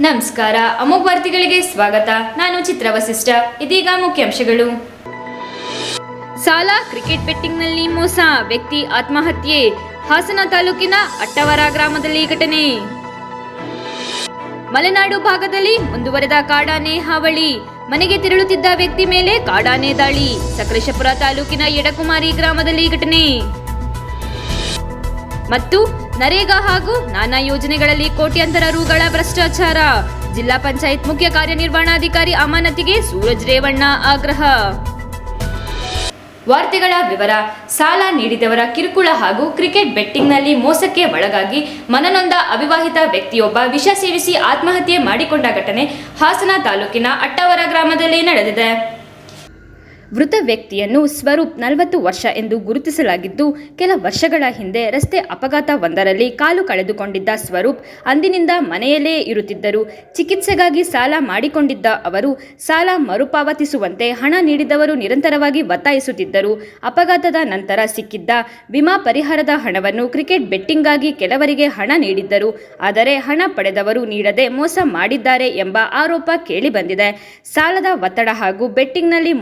ನಮಸ್ಕಾರ ಅಮೋಘ್ ವಾರ್ತೆಗಳಿಗೆ ಸ್ವಾಗತ. ನಾನು ಚಿತ್ರ ವಸಿಷ್ಠ. ಇದೀಗ ಮುಖ್ಯಾಂಶಗಳು. ಸಾಲ ಕ್ರಿಕೆಟ್ ಬೆಟ್ಟಿಂಗ್ನಲ್ಲಿ ಮೋಸ. ವ್ಯಕ್ತಿ ಆತ್ಮಹತ್ಯೆ. ಹಾಸನ ತಾಲೂಕಿನ ಅಟ್ಟವರ ಗ್ರಾಮದಲ್ಲಿ ಘಟನೆ. ಮಲೆನಾಡು ಭಾಗದಲ್ಲಿ ಮುಂದುವರೆದ ಕಾಡಾನೆ ಹಾವಳಿ. ಮನೆಗೆ ತೆರಳುತ್ತಿದ್ದ ವ್ಯಕ್ತಿ ಮೇಲೆ ಕಾಡಾನೆ ದಾಳಿ. ಸಕಲೇಶಪುರ ತಾಲೂಕಿನ ಎಡಕುಮಾರಿ ಗ್ರಾಮದಲ್ಲಿ ಘಟನೆ. ಮತ್ತು ನರೇಗಾ ಹಾಗೂ ನಾನಾ ಯೋಜನೆಗಳಲ್ಲಿ ಕೋಟ್ಯಾಂತರ ರುಗಳ ಭ್ರಷ್ಟಾಚಾರ. ಜಿಲ್ಲಾ ಪಂಚಾಯತ್ ಮುಖ್ಯ ಕಾರ್ಯನಿರ್ವಹಣಾಧಿಕಾರಿ ಅಮಾನತಿಗೆ ಸೂರಜ್ ರೇವಣ್ಣ ಆಗ್ರಹ. ವಾರ್ತೆಗಳ ವಿವರ, ಸಾಲ ನೀಡಿದವರ ಕಿರುಕುಳ ಹಾಗೂ ಕ್ರಿಕೆಟ್ ಬೆಟ್ಟಿಂಗ್ನಲ್ಲಿ ಮೋಸಕ್ಕೆ ಒಳಗಾಗಿ ಮನನೊಂದ ಅವಿವಾಹಿತ ವ್ಯಕ್ತಿಯೊಬ್ಬ ವಿಷ ಸೇವಿಸಿ ಆತ್ಮಹತ್ಯೆ ಮಾಡಿಕೊಂಡ ಘಟನೆ ಹಾಸನ ತಾಲೂಕಿನ ಅಟ್ಟವರ ಗ್ರಾಮದಲ್ಲಿ ನಡೆದಿದೆ. ಮೃತ ವ್ಯಕ್ತಿಯನ್ನು ಸ್ವರೂಪ್ ನಲವತ್ತು ವರ್ಷ ಎಂದು ಗುರುತಿಸಲಾಗಿದ್ದು, ಕೆಲ ವರ್ಷಗಳ ಹಿಂದೆ ರಸ್ತೆ ಅಪಘಾತವೊಂದರಲ್ಲಿ ಕಾಲು ಕಳೆದುಕೊಂಡಿದ್ದ ಸ್ವರೂಪ್ ಅಂದಿನಿಂದ ಮನೆಯಲ್ಲೇ ಇರುತ್ತಿದ್ದರು. ಚಿಕಿತ್ಸೆಗಾಗಿ ಸಾಲ ಮಾಡಿಕೊಂಡಿದ್ದ ಅವರು ಸಾಲ ಮರುಪಾವತಿಸುವಂತೆ ಹಣ ನೀಡಿದವರು ನಿರಂತರವಾಗಿ ಒತ್ತಾಯಿಸುತ್ತಿದ್ದರು. ಅಪಘಾತದ ನಂತರ ಸಿಕ್ಕಿದ್ದ ವಿಮಾ ಪರಿಹಾರದ ಹಣವನ್ನು ಕ್ರಿಕೆಟ್ ಬೆಟ್ಟಿಂಗ್ಗಾಗಿ ಕೆಲವರಿಗೆ ಹಣ ನೀಡಿದ್ದರು. ಆದರೆ ಹಣ ಪಡೆದವರು ನೀಡದೆ ಮೋಸ ಮಾಡಿದ್ದಾರೆ ಎಂಬ ಆರೋಪ ಕೇಳಿಬಂದಿದೆ. ಸಾಲದ ಒತ್ತಡ ಹಾಗೂ ಬೆಟ್ಟಿಂಗ್ನಲ್ಲಿ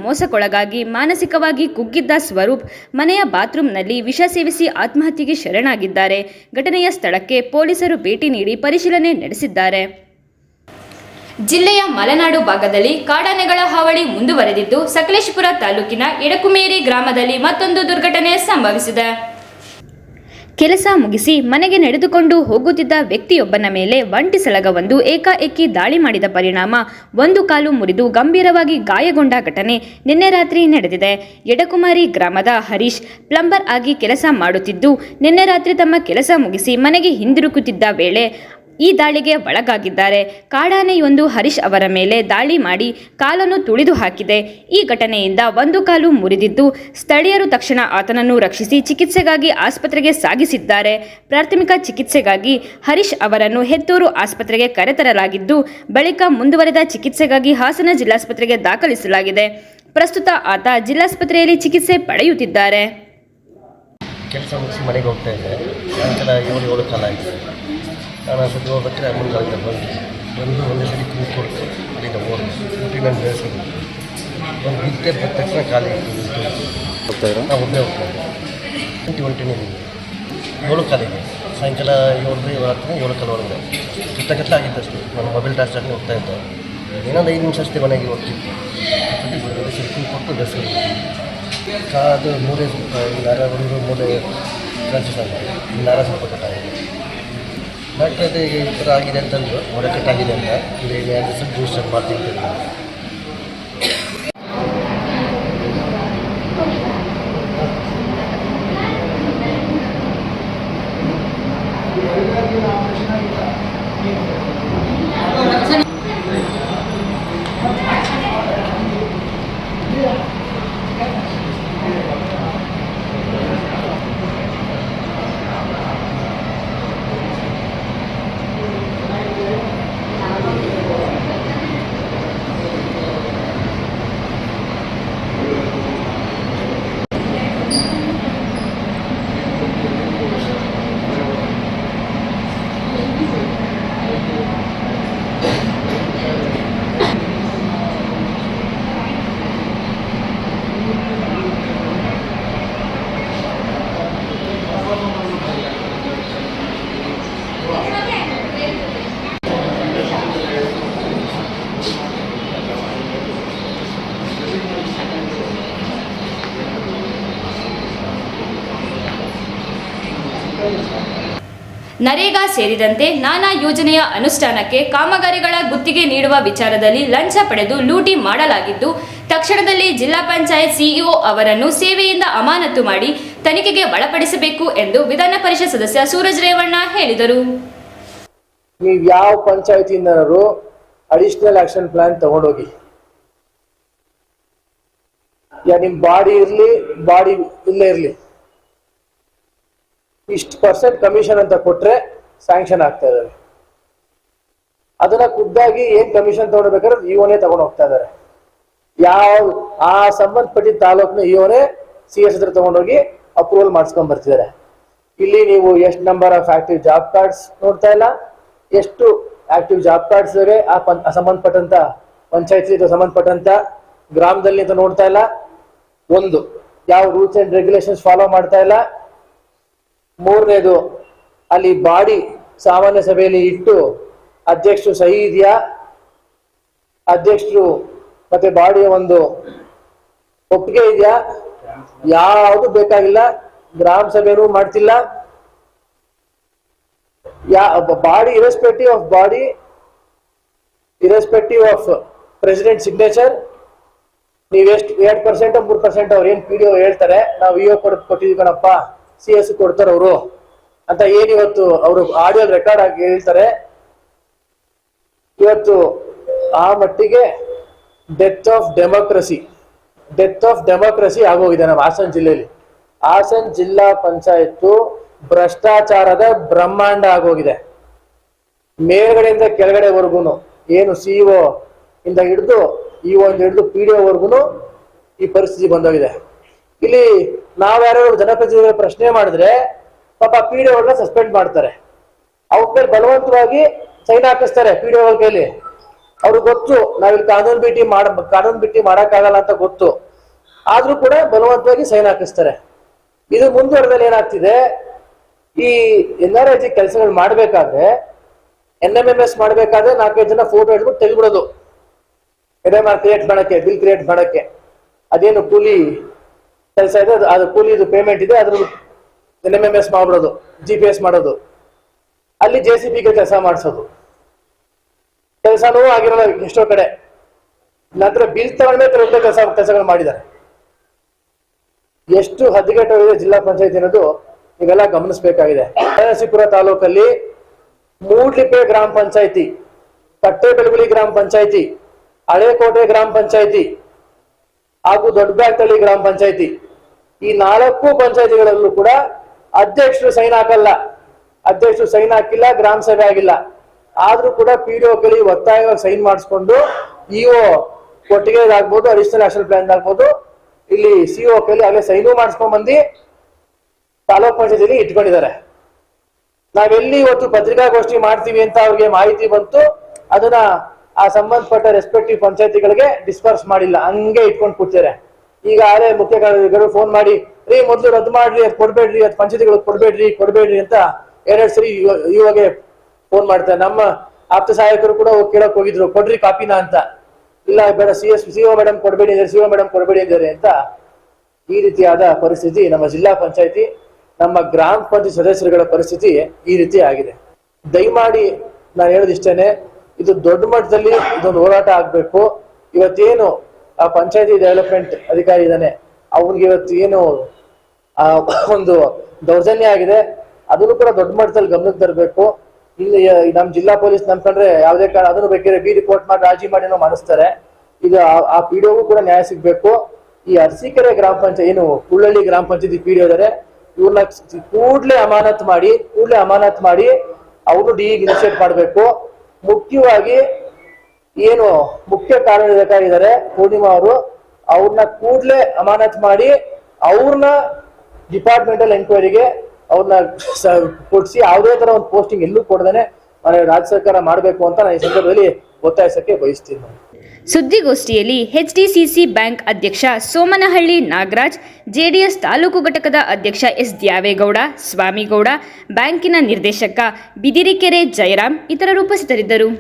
ಮೋಸಕ್ಕೊಳಗಾಗಿ ಮಾನಸಿಕವಾಗಿ ಕುಗ್ಗಿದ್ದ ಸ್ವರೂಪ್ ಮನೆಯ ಬಾತ್ರೂಮ್ನಲ್ಲಿ ವಿಷ ಸೇವಿಸಿ ಆತ್ಮಹತ್ಯೆಗೆ ಶರಣಾಗಿದ್ದಾರೆ. ಘಟನೆಯ ಸ್ಥಳಕ್ಕೆ ಪೊಲೀಸರು ಭೇಟಿ ನೀಡಿ ಪರಿಶೀಲನೆ ನಡೆಸಿದ್ದಾರೆ. ಜಿಲ್ಲೆಯ ಮಲೆನಾಡು ಭಾಗದಲ್ಲಿ ಕಾಡಾನೆಗಳ ಹಾವಳಿ ಮುಂದುವರೆದಿದ್ದು, ಸಕಲೇಶಪುರ ತಾಲೂಕಿನ ಎಡಕುಮೇರಿ ಗ್ರಾಮದಲ್ಲಿ ಮತ್ತೊಂದು ದುರ್ಘಟನೆ ಸಂಭವಿಸಿದೆ. ಕೆಲಸ ಮುಗಿಸಿ ಮನೆಗೆ ನಡೆದುಕೊಂಡು ಹೋಗುತ್ತಿದ್ದ ವ್ಯಕ್ತಿಯೊಬ್ಬನ ಮೇಲೆ ಒಂಟಿ ಸಲಗವೊಂದು ಏಕಾಏಕಿ ದಾಳಿ ಮಾಡಿದ ಪರಿಣಾಮ ಒಂದು ಕಾಲು ಮುರಿದು ಗಂಭೀರವಾಗಿ ಗಾಯಗೊಂಡ ಘಟನೆ ನಿನ್ನೆ ರಾತ್ರಿ ನಡೆದಿದೆ. ಎಡಕುಮಾರಿ ಗ್ರಾಮದ ಹರೀಶ್ ಪ್ಲಂಬರ್ ಆಗಿ ಕೆಲಸ ಮಾಡುತ್ತಿದ್ದು, ನಿನ್ನೆ ರಾತ್ರಿ ತಮ್ಮ ಕೆಲಸ ಮುಗಿಸಿ ಮನೆಗೆ ಹಿಂದಿರುಗುತ್ತಿದ್ದ ವೇಳೆ ಈ ದಾಳಿಗೆ ಒಳಗಾಗಿದ್ದಾರೆ. ಕಾಡಾನೆಯೊಂದು ಹರೀಶ್ ಅವರ ಮೇಲೆ ದಾಳಿ ಮಾಡಿ ಕಾಲನ್ನು ತುಳಿದು ಹಾಕಿದೆ. ಈ ಘಟನೆಯಿಂದ ಒಂದು ಕಾಲು ಮುರಿದಿದ್ದು, ಸ್ಥಳೀಯರು ತಕ್ಷಣ ಆತನನ್ನು ರಕ್ಷಿಸಿ ಚಿಕಿತ್ಸೆಗಾಗಿ ಆಸ್ಪತ್ರೆಗೆ ಸಾಗಿಸಿದ್ದಾರೆ. ಪ್ರಾಥಮಿಕ ಚಿಕಿತ್ಸೆಗಾಗಿ ಹರೀಶ್ ಅವರನ್ನು ಹೆತ್ತೂರು ಆಸ್ಪತ್ರೆಗೆ ಕರೆತರಲಾಗಿದ್ದು, ಬಳಿಕ ಮುಂದುವರೆದ ಚಿಕಿತ್ಸೆಗಾಗಿ ಹಾಸನ ಜಿಲ್ಲಾಸ್ಪತ್ರೆಗೆ ದಾಖಲಿಸಲಾಗಿದೆ. ಪ್ರಸ್ತುತ ಆತ ಜಿಲ್ಲಾಸ್ಪತ್ರೆಯಲ್ಲಿ ಚಿಕಿತ್ಸೆ ಪಡೆಯುತ್ತಿದ್ದಾರೆ. ಕೆಲಸ ಮುಗಿಸಿ ಮನೆಗೆ ಹೋಗ್ತಾ ಇದ್ದೆ. ಏಳು ಏಳು ಕಾಲ ಆಯಿತು ನಾನು ಅಷ್ಟೊತ್ತಿಗೆ ಹೋಗ್ಬೇಕಾದ್ರೆ ಅಮ್ಮನ ಕಾಲಿಂದ ಬಂದು ಬಂದು ಒಂದೇ ಸರಿ ಕೂತ್ಕೊಡ್ತು ಅಲ್ಲಿಂದ ಓಡಿ. ಊಟಿ ನಾನು ಬೆಳೆಸಿದ್ವಿ ಒಂದು ನಿದ್ದೆ ಬಂದ ತಕ್ಷಣ ಖಾಲಿ ಇತ್ತು ಹೋಗ್ತಾ ಇರೋ ನಾವು ಒಬ್ಬನೇ ಹೋಗ್ತಾ ಟ್ವೆಂಟಿ ಒಂಟಿನೇ ಏಳು ಕಾಲಿಗೆ. ಸಾಯಂಕಾಲ ಏಳು ರಾತ್ರಿ ಏಳು ಕಾಲ ಒಳಗಡೆ ಕಿತ್ತಕತ್ತ ಆಗಿತ್ತು ಅಷ್ಟೇ ನಾನು ಮೊಬೈಲ್ ಟಾರ್ಚ್ ಹಾಕಿ ಹೋಗ್ತಾ ಇದ್ದೆ. ಏನೊಂದು ಐದು ನಿಮಿಷ ಅಷ್ಟೇ ಮನೆಗೆ ಹೋಗ್ತಿತ್ತು ಸರಿ ಕೂತ್ ಕೊಟ್ಟು ಬೆಳೆಸಿದ್ವಿ ಕಾದು ಮೂರೇ ಸ್ವಲ್ಪ ಈ ನರ ಒಂದು ಮೂಲೆ ಫ್ರಾನ್ಸಿಸ್ ಆಗಿದೆ ಈ ನರ ಸ್ವಲ್ಪ ಕಟ್ಟಾಗಿದೆ ಡಾಕ್ಟರ್ ಅದೇ ಈ ಥರ ಆಗಿದೆ ಅಂತಂದು ಮೊರೆ ಕಟ್ಟಾಗಿದೆ ಅಂತ ದಿವಸ ಬೂಸ್ಟರ್ ಮಾಡ್ತೀನಿ ಅಂತ ಹೇಳಿದ್ರು. ನರೇಗಾ ಸೇರಿದಂತೆ ನಾನಾ ಯೋಜನೆಯ ಅನುಷ್ಠಾನಕ್ಕೆ ಕಾಮಗಾರಿಗಳ ಗುತ್ತಿಗೆ ನೀಡುವ ವಿಚಾರದಲ್ಲಿ ಲಂಚ ಪಡೆದು ಲೂಟಿ ಮಾಡಲಾಗಿದ್ದು, ತಕ್ಷಣದಲ್ಲಿ ಜಿಲ್ಲಾ ಪಂಚಾಯತ್ ಸಿಇಒ ಅವರನ್ನು ಸೇವೆಯಿಂದ ಅಮಾನತು ಮಾಡಿ ತನಿಖೆಗೆ ಒಳಪಡಿಸಬೇಕು ಎಂದು ವಿಧಾನ ಪರಿಷತ್ ಸದಸ್ಯ ಸೂರಜ್ ರೇವಣ್ಣ ಹೇಳಿದರು. ನೀವು ಯಾವ ಪಂಚಾಯತಿಯಿಂದನಾದ್ರು ಅಡಿಷನಲ್ ಆಕ್ಷನ್ ಪ್ಲಾನ್ ತಗೊಂಡೋಗಿ? ನಿಮ್ ಬಾಡಿ ಇರ್ಲಿ, ಬಾಡಿ ಇಲ್ಲೇ ಇರ್ಲಿ. ಇಷ್ಟು ಪರ್ಸೆಂಟ್ ಕಮಿಷನ್ ಅಂತ ಕೊಟ್ರೆ ಸ್ಯಾಂಕ್ಷನ್ ಆಗ್ತಾ ಇದಾವೆ ಅದನ್ನ ಖುದ್ದಾಗಿ ಏನ್ ಕಮಿಷನ್ ತಗೊಳ್ಬೇಕಾದ್ರೆ ಇವನೇ ತಗೊಂಡು ಹೋಗ್ತಾ ಇದ್ದಾರೆ. ಯಾವ, ಆ ಸಂಬಂಧಪಟ್ಟಿದ ತಾಲೂಕ್ನ ಇವನೇ ಸಿ ಎಸ್ ಹತ್ರ ತಗೊಂಡೋಗಿ ಅಪ್ರೂವಲ್ ಮಾಡಿಸ್ಕೊಂಡ್ ಬರ್ತಿದ್ದಾರೆ. ಇಲ್ಲಿ ನೀವು ಎಷ್ಟು number of active job cards ನೋಡ್ತಾ ಇಲ್ಲ. ಎಷ್ಟು ಆಕ್ಟಿವ್ ಜಾಬ್ ಕಾರ್ಡ್ಸ್ ಆ ಪಂ- ಸಂಬಂಧಪಟ್ಟಂತ ಪಂಚಾಯತಿ ಸಂಬಂಧಪಟ್ಟಂತ ಗ್ರಾಮದಲ್ಲಿ ಅಂತ ನೋಡ್ತಾ ಇಲ್ಲ. ಒಂದು, ಯಾವ ರೂಲ್ಸ್ ಅಂಡ್ ರೆಗ್ಯುಲೇಷನ್ಸ್ ಫಾಲೋ ಮಾಡ್ತಾ ಇಲ್ಲ. ಮೂರನೇದು, ಅಲ್ಲಿ ಬಾಡಿ ಸಾಮಾನ್ಯ ಸಭೆಯಲ್ಲಿ ಇಟ್ಟು ಅಧ್ಯಕ್ಷರು ಸಹಿ ಇದೆಯಾ? ಅಧ್ಯಕ್ಷರು ಮತ್ತೆ ಬಾಡಿಯ ಒಂದು ಒಪ್ಪಿಗೆ ಇದೆಯಾ? ಯಾವುದು ಬೇಕಾಗಿಲ್ಲ, ಗ್ರಾಮ ಸಭೆನೂ ಮಾಡ್ತಿಲ್ಲ. Yeah, body irrespective of body irrespective of president signature ನೀವೆಷ್ಟು ಏಟ್ ಪರ್ಸೆಂಟ್ ಮೂರು ಪರ್ಸೆಂಟ್ ಅವ್ರು ಏನು ಪಿ ಹೇಳ್ತಾರೆ, ನಾವು ಇಒ ಕೊಡ್ ಕೊಟ್ಟಿದೀವಿ ಕಣಪ್ಪ. ಸಿ ಎಸ್ ಕೊಡ್ತಾರೆ ಅವರು ಅಂತ ಏನ್ ಇವತ್ತು ಅವರು ಆಡಿಯೋ ರೆಕಾರ್ಡ್ ಆಗಿ ಹೇಳ್ತಾರೆ. ಇವತ್ತು ಆ ಮಟ್ಟಿಗೆ death of democracy death of democracy ಆಗೋಗಿದೆ ನಮ್ಮ ಹಾಸನ ಜಿಲ್ಲೆಯಲ್ಲಿ. ಹಾಸನ ಜಿಲ್ಲಾ ಪಂಚಾಯತ್ತು ಭ್ರಷ್ಟಾಚಾರದ ಬ್ರಹ್ಮಾಂಡ ಆಗೋಗಿದೆ. ಮೇಲ್ಗಡೆಯಿಂದ ಕೆಳಗಡೆವರೆಗೂ ಏನು ಸಿಇಒ ಇಂದ ಹಿಡಿದು ಈ ಒಂದು ಹಿಡಿದು ಪಿ ಡಿ ಈ ಪರಿಸ್ಥಿತಿ ಬಂದೋಗಿದೆ. ಇಲ್ಲಿ ನಾವ್ಯಾರು ಜನಪ್ರತಿನಿಧಿಗಳ ಪ್ರಶ್ನೆ ಮಾಡಿದ್ರೆ ಪಾಪ ಪಿ ಡಿ ಅವ್ರನ್ನ ಸಸ್ಪೆಂಡ್ ಮಾಡ್ತಾರೆ. ಅವ್ರ ಮೇಲೆ ಬಲವಂತವಾಗಿ ಸೈನ್ ಹಾಕಿಸ್ತಾರೆ ಪಿ ಡಿ ಅವ್ರ ಕೈಲಿ. ಅವ್ರಿಗೆ ಗೊತ್ತು ನಾವಿಲ್ಲಿ ಕಾನೂನು ಬಿಟ್ಟಿ ಮಾಡ, ಕಾನೂನು ಬಿಟ್ಟಿ ಮಾಡೋಕ್ಕಾಗಲ್ಲ ಅಂತ ಗೊತ್ತು. ಆದ್ರೂ ಕೂಡ ಬಲವಂತವಾಗಿ ಸೈನ್ ಹಾಕಿಸ್ತಾರೆ. ಇದು ಮುಂದುವರೆದಲ್ಲಿ ಏನಾಗ್ತಿದೆ, ಈ ಎನ್ ಆರ್ ಐ ಕೆಲಸಗಳು ಮಾಡ್ಬೇಕಾದ್ರೆ, ಎನ್ ಎಂ ಎಂ ಎಸ್ ಮಾಡ್ಬೇಕಾದ್ರೆ ನಾಲ್ಕೈದು ಜನ ಫೋಟೋ ಹಿಡ್ಬಿಟ್ಟು ತೆಗೆದ್ಬಿಡೋದು. ಎನ್ ಎಂ ಆರ್ ಕ್ರಿಯೇಟ್ ಮಾಡಕ್ಕೆ ಬಿಲ್ ಕ್ರಿಯೇಟ್ ಮಾಡಕ್ಕೆ ಅದೇನು ಕೂಲಿ ಕೆಲಸ ಇದೆ, ಅದು- ಅದು ಕೂಲಿದು ಪೇಮೆಂಟ್ ಇದೆ ಅದ್ರ ಎನ್ ಎಂ ಎಂ ಎಸ್ ಮಾಡ್ಬಿಡೋದು ಜಿ ಪಿ ಎಸ್ ಮಾಡೋದು. ಅಲ್ಲಿ ಜೆ ಸಿ ಬಿಗೆ ಕೆಲಸ ಮಾಡಿಸೋದು. ಕೆಲಸನೂ ಆಗಿರಲ್ಲ ಎಷ್ಟೋ ಕಡೆ. ನಂತರ ಬಿಲ್ ತಗೊಂಡ್ಮೇಲೆ ಕೆಲಸ ಕೆಲಸಗಳು ಮಾಡಿದ್ದಾರೆ. ಎಷ್ಟು ಹದ್ದಿಗೆಟ್ಟೋಗಿದೆ ಜಿಲ್ಲಾ ಪಂಚಾಯತ್ ಅನ್ನೋದು ನೀವೆಲ್ಲ ಗಮನಿಸಬೇಕಾಗಿದೆ. ನರಸೀಪುರ ತಾಲೂಕಲ್ಲಿ ಮೂಡ್ಲಿಪೆ ಗ್ರಾಮ ಪಂಚಾಯತಿ ಕಟ್ಟೆಬೆಳಗುಳಿ ಗ್ರಾಮ ಪಂಚಾಯತಿ, ಹಳೇಕೋಟೆ ಗ್ರಾಮ ಪಂಚಾಯತಿ ಹಾಗೂ ದೊಡ್ಡಬ್ಯಾಗ್ತಳ್ಳಿ ಗ್ರಾಮ ಪಂಚಾಯತಿ. ಈ ನಾಲ್ಕು ಪಂಚಾಯತಿಗಳಲ್ಲೂ ಕೂಡ ಅಧ್ಯಕ್ಷರು ಸೈನ್ ಹಾಕಲ್ಲ. ಅಧ್ಯಕ್ಷರು ಸೈನ್ ಹಾಕಿಲ್ಲ, ಗ್ರಾಮ ಸಭೆ ಆಗಿಲ್ಲ. ಆದ್ರೂ ಕೂಡ ಪಿ ಡಿ ಕಲಿ ಒತ್ತಾಯವಾಗಿ ಸೈನ್ ಮಾಡಿಸ್ಕೊಂಡು ಇಒ ಕೊಟ್ಟಿಗೆ ಆಗ್ಬೋದು ಅಡಿಷನಲ್ ನ್ಯಾಷನಲ್ ಪ್ಲಾನ್ ಆಗ್ಬೋದು. ಇಲ್ಲಿ ಸಿಒ ಕೈಲಿ ಅಲ್ಲೇ ಸೈನು ಮಾಡಿಸ್ಕೊಂಡ್ ಬಂದು ತಾಲೂಕ್ ಪಂಚಾಯತಿಲಿ ಇಟ್ಕೊಂಡಿದ್ದಾರೆ. ನಾವೆಲ್ಲಿ ಇವತ್ತು ಪತ್ರಿಕಾಗೋಷ್ಠಿ ಮಾಡ್ತೀವಿ ಅಂತ ಅವ್ರಿಗೆ ಮಾಹಿತಿ ಬಂತು, ಅದನ್ನ ಆ ಸಂಬಂಧಪಟ್ಟ ರೆಸ್ಪೆಕ್ಟಿವ್ ಪಂಚಾಯತಿಗಳಿಗೆ ಡಿಸ್ಪರ್ಸ್ ಮಾಡಿಲ್ಲ. ಹಂಗೆ ಇಟ್ಕೊಂಡು ಕೂತಿದ್ದಾರೆ. ಈಗ ಆರೇ ಮುಖ್ಯ ಕಾರ್ಯದರ್ಶಿಗಳು ಫೋನ್ ಮಾಡಿ, ರೀ ಮೊದಲು ರದ್ದು ಮಾಡ್ರಿ, ಅದು ಕೊಡ್ಬೇಡ್ರಿ, ಅದು ಪಂಚಾಯತಿಗಳಿಗೆ ಕೊಡ್ಬೇಡ್ರಿ ಕೊಡ್ಬೇಡ್ರಿ ಅಂತ ಎರಡ್ ಸರಿ ಇವ- ಇವಾಗೆ ಫೋನ್ ಮಾಡ್ತಾರೆ ನಮ್ಮ ಆಪ್ತ ಸಹಾಯಕರು ಕೂಡ ಕೇಳಕ್ ಹೋಗಿದ್ರು, ಕೊಡ್ರಿ ಕಾಪಿನ ಅಂತ. ಇಲ್ಲ, ಬೇಡ, ಸಿ ಎಸ್ ಸಿಒ ಮೇಡಮ್ ಕೊಡ್ಬೇಡಿ ಸಿಒ ಮೇಡಮ್ ಕೊಡಬೇಡಿ ಇದ್ದಾರೆ ಅಂತ ಈ ರೀತಿಯಾದ ಪರಿಸ್ಥಿತಿ ನಮ್ಮ ಜಿಲ್ಲಾ ಪಂಚಾಯತಿ, ನಮ್ಮ ಗ್ರಾಮ ಪಂಚಾಯತ್ ಸದಸ್ಯರುಗಳ ಪರಿಸ್ಥಿತಿ ಈ ರೀತಿ ಆಗಿದೆ. ದಯಮಾಡಿ ನಾನು ಹೇಳೋದಿಷ್ಟೇನೆ, ಇದು ದೊಡ್ಡ ಮಟ್ಟದಲ್ಲಿ ಇದೊಂದು ಹೋರಾಟ ಆಗಬೇಕು. ಇವತ್ತೇನು ಆ ಪಂಚಾಯತಿ ಡೆವಲಪ್ಮೆಂಟ್ ಅಧಿಕಾರಿ ಇದ್ದಾನೆ. ಅವನಿಗೆ ಇವತ್ತು ಏನು, ಆ, ಒಂದು ದೌರ್ಜನ್ಯ ಆಗಿದೆ. ಅದನ್ನು ಕೂಡ ದೊಡ್ಡ ಮಟ್ಟದಲ್ಲಿ ಗಮನಕ್ಕೆ ತರಬೇಕು. ಇಲ್ಲಿ ನಮ್ಮ ಜಿಲ್ಲಾ ಪೊಲೀಸ್ ನಂಬ್ಕೊಂಡ್ರೆ ಯಾವುದೇ ಕಾರಣ ಅದನ್ನು ಬೇಕಾದ್ರೆ ಬಿ ರಿಪೋರ್ಟ್ ಮಾಡಿ, ರಾಜಿ ಮಾಡಿನೋ ಮಾಡಿಸ್ತಾರೆ ಇದು ಆ- ಪಿ ಡಿಒಗೂ ಕೂಡ ನ್ಯಾಯ ಸಿಗಬೇಕು. ಈ ಅರಸೀಕೆರೆ ಗ್ರಾಮ ಪಂಚಾಯತ್, ಏನು ಕುಳ್ಳಳ್ಳಿ ಗ್ರಾಮ ಪಂಚಾಯತಿ ಪಿ ಡಿ ಇದಾರೆ, ಇವ್ರನ್ನ ಕೂಡ್ಲೆ ಅಮಾನತ್ ಮಾಡಿ, ಕೂಡಲೇ ಅಮಾನತ್ ಮಾಡಿ ಅವರು ಡಿ ಇನಿಷಿಯೇಟ್ ಮಾಡಬೇಕು. ಮುಖ್ಯವಾಗಿ ಏನು ಮುಖ್ಯ ಇದ್ದಾರೆ ಪೂರ್ಣಿಮಾ ಅವರು, ಅವ್ರನ್ನ ಕೂಡ್ಲೆ ಅಮಾನತ್ ಮಾಡಿ ಅವ್ರನ್ನ ಡಿಪಾರ್ಟ್ಮೆಂಟಲ್ ಎಂಕ್ವೈರಿಗೆ ಅವ್ರನ್ನ ಕೊಡಿಸಿ ಯಾವುದೇ ತರ ಒಂದು ಪೋಸ್ಟಿಂಗ್ ಎಲ್ಲೂ ಕೊಡದೇನೆ ರಾಜ್ಯ ಸರ್ಕಾರ ಮಾಡಬೇಕು ಅಂತ ನಾನು ಈ ಸಂದರ್ಭದಲ್ಲಿ ಒತ್ತಾಯಿಸಕ್ಕೆ ಬಯಸ್ತೀನಿ. ಸುದ್ದಿಗೋಷ್ಠಿಯಲ್ಲಿ ಎಚ್ಡಿಸಿಸಿ ಬ್ಯಾಂಕ್ ಅಧ್ಯಕ್ಷ ಸೋಮನಹಳ್ಳಿ ನಾಗರಾಜ್, ಜೆಡಿಎಸ್ ತಾಲೂಕು ಘಟಕದ ಅಧ್ಯಕ್ಷ ಎಸ್ ದ್ಯಾವೇಗೌಡ, ಸ್ವಾಮಿಗೌಡ, ಬ್ಯಾಂಕಿನ ನಿರ್ದೇಶಕ ಬಿದಿರಿಕೆರೆ ಜಯರಾಮ್ ಇತರರು ಉಪಸ್ಥಿತರಿದ್ದರು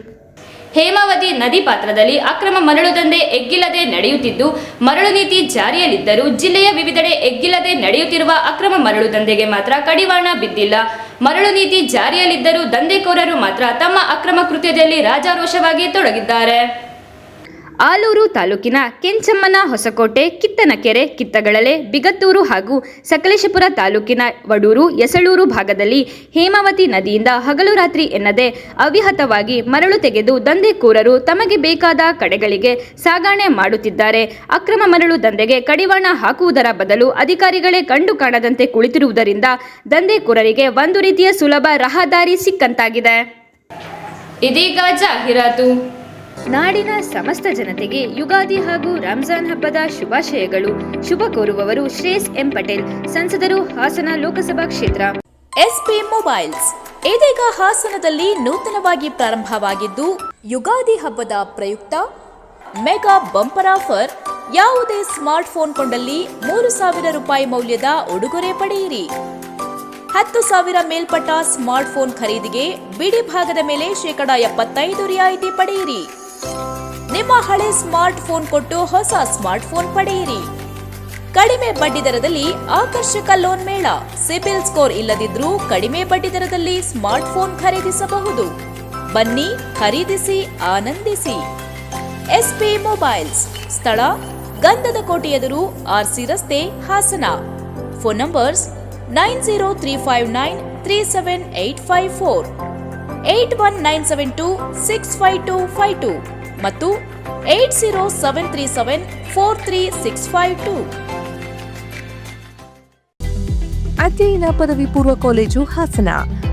ಹೇಮಾವತಿ ನದಿ ಪಾತ್ರದಲ್ಲಿ ಅಕ್ರಮ ಮರಳು ದಂಧೆ ಎಗ್ಗಿಲ್ಲದೆ ನಡೆಯುತ್ತಿದ್ದು, ಮರಳು ನೀತಿ ಜಾರಿಯಲ್ಲಿದ್ದರೂ ಜಿಲ್ಲೆಯ ವಿವಿಧೆಡೆ ಎಗ್ಗಿಲ್ಲದೆ ನಡೆಯುತ್ತಿರುವ ಅಕ್ರಮ ಮರಳು ದಂಧೆಗೆ ಮಾತ್ರ ಕಡಿವಾಣ ಬಿದ್ದಿಲ್ಲ. ಮರಳು ನೀತಿ ಜಾರಿಯಲ್ಲಿದ್ದರೂ ದಂಧೆಕೋರರು ಮಾತ್ರ ತಮ್ಮ ಅಕ್ರಮ ಕೃತ್ಯದಲ್ಲಿ ರಾಜಾರೋಷವಾಗಿ ತೊಡಗಿದ್ದಾರೆ. ಆಲೂರು ತಾಲೂಕಿನ ಕೆಂಚಮ್ಮನ ಹೊಸಕೋಟೆ, ಕಿತ್ತನಕೆರೆ ಕಿತ್ತಗಳಲೆ ಬಿಗತ್ತೂರು ಹಾಗೂ ಸಕಲೇಶಪುರ ತಾಲೂಕಿನ ವಡೂರು ಯಸಳೂರು ಭಾಗದಲ್ಲಿ ಹೇಮಾವತಿ ನದಿಯಿಂದ ಹಗಲು ರಾತ್ರಿ ಎನ್ನದೆ ಅವಿಹತವಾಗಿ ಮರಳು ತೆಗೆದು ದಂಧೆಕೋರರು ತಮಗೆ ಬೇಕಾದ ಕಡೆಗಳಿಗೆ ಸಾಗಾಣೆ ಮಾಡುತ್ತಿದ್ದಾರೆ. ಅಕ್ರಮ ಮರಳು ದಂಧೆಗೆ ಕಡಿವಾಣ ಹಾಕುವುದರ ಬದಲು ಅಧಿಕಾರಿಗಳೇ ಕಂಡು ಕಾಣದಂತೆ ಕುಳಿತಿರುವುದರಿಂದ ದಂಧೆಕೋರರಿಗೆ ಒಂದು ರೀತಿಯ ಸುಲಭ ರಹದಾರಿ ಸಿಕ್ಕಂತಾಗಿದೆ. ಇದೀಗ ಜಾಹೀರಾತು. ನಾಡಿನ ಸಮಸ್ತ ಜನತೆಗೆ ಯುಗಾದಿ ಹಾಗೂ ರಂಜಾನ್ ಹಬ್ಬದ ಶುಭಾಶಯಗಳು. ಶುಭ ಕೋರುವವರು ಶ್ರೇಯಸ್ ಎಂ ಪಟೇಲ್, ಸಂಸದರು ಹಾಸನ ಲೋಕಸಭಾ ಕ್ಷೇತ್ರ. SP mobiles. ಇದೀಗ ಹಾಸನದಲ್ಲಿ ನೂತನವಾಗಿ ಪ್ರಾರಂಭವಾಗಿದ್ದು, ಯುಗಾದಿ ಹಬ್ಬದ ಪ್ರಯುಕ್ತ ಮೆಗಾ ಬಂಪರ್ ಆಫರ್. ಯಾವುದೇ ಸ್ಮಾರ್ಟ್ ಫೋನ್ ಕೊಂಡಲ್ಲಿ ಮೂರು ಸಾವಿರ ರೂಪಾಯಿ ಮೌಲ್ಯದ ಉಡುಗೊರೆ ಪಡೆಯಿರಿ. ಹತ್ತು ಸಾವಿರ ಮೇಲ್ಪಟ್ಟ ಸ್ಮಾರ್ಟ್ ಫೋನ್ ಖರೀದಿಗೆ ಬಿಡಿ ಭಾಗದ ಮೇಲೆ ಶೇಕಡಾ ಎಪ್ಪತ್ತೈದು ರಿಯಾಯಿತಿ ಪಡೆಯಿರಿ. ನಿಮ್ಮ ಹಳೆ ಸ್ಮಾರ್ಟ್ ಫೋನ್ ಕೊಟ್ಟು ಹೊಸ ಸ್ಮಾರ್ಟ್ ಫೋನ್ ಪಡೆಯಿರಿ. ಕಡಿಮೆ ಬಡ್ಡಿ ದರದಲ್ಲಿ ಆಕರ್ಷಕ ಲೋನ್ ಮೇಳ. ಸಿಬಿಲ್ ಸ್ಕೋರ್ ಇಲ್ಲದಿದ್ರೂ ಕಡಿಮೆ ಬಡ್ಡಿ ದರದಲ್ಲಿ ಸ್ಮಾರ್ಟ್ ಫೋನ್ ಖರೀದಿಸಬಹುದು. ಬನ್ನಿ, ಖರೀದಿಸಿ, ಆನಂದಿಸಿ. SP mobiles. ಸ್ಥಳ, ಗಂಧದ ಕೋಟೆ ಎದುರು ಆರ್ಸಿ ರಸ್ತೆ, Hassan. Phone numbers nine zero three five nine three seven eight five four. Eight one nine seven two six five two five two ಮತ್ತು eight zero seven three seven four three six five two. ಅಧ್ಯಯನ ಪದವಿ ಪೂರ್ವ college Hassan.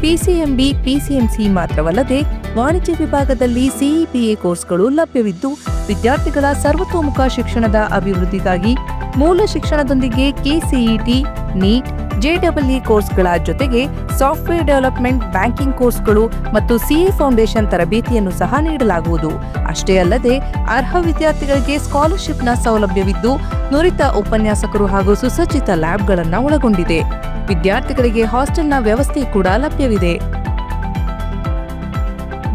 PCMB, PCMC ಮಾತ್ರವಲ್ಲದೆ ವಾಣಿಜ್ಯ ವಿಭಾಗದಲ್ಲಿ CEPA ಕೋರ್ಸ್ಗಳು ಲಭ್ಯವಿದ್ದು, ವಿದ್ಯಾರ್ಥಿಗಳ ಸರ್ವತೋಮುಖ ಶಿಕ್ಷಣದ ಅಭಿವೃದ್ಧಿಗಾಗಿ ಮೂಲ ಶಿಕ್ಷಣದೊಂದಿಗೆ ಕೆಸಿಇಟಿ, ನೀಟ್ ಜೆಡಬ್ಲ್ಇ ಕೋರ್ಸ್ಗಳ ಜೊತೆಗೆ ಸಾಫ್ಟ್ವೇರ್ ಡೆವಲಪ್ಮೆಂಟ್ ಬ್ಯಾಂಕಿಂಗ್ ಕೋರ್ಸ್ಗಳು ಮತ್ತು ಸಿಎ ಫೌಂಡೇಶನ್ ತರಬೇತಿಯನ್ನು ಸಹ ನೀಡಲಾಗುವುದು. ಅಷ್ಟೇ ಅಲ್ಲದೆ, ಅರ್ಹ ವಿದ್ಯಾರ್ಥಿಗಳಿಗೆ ಸ್ಕಾಲರ್ಶಿಪ್ನ ಸೌಲಭ್ಯವಿದ್ದು, ನುರಿತ ಉಪನ್ಯಾಸಕರು ಹಾಗೂ ಸುಸಜ್ಜಿತ ಲ್ಯಾಬ್ಗಳನ್ನು ಒಳಗೊಂಡಿದೆ. ವಿದ್ಯಾರ್ಥಿಗಳಿಗೆ ಹಾಸ್ಟೆಲ್ನ ವ್ಯವಸ್ಥೆ ಕೂಡ ಲಭ್ಯವಿದೆ.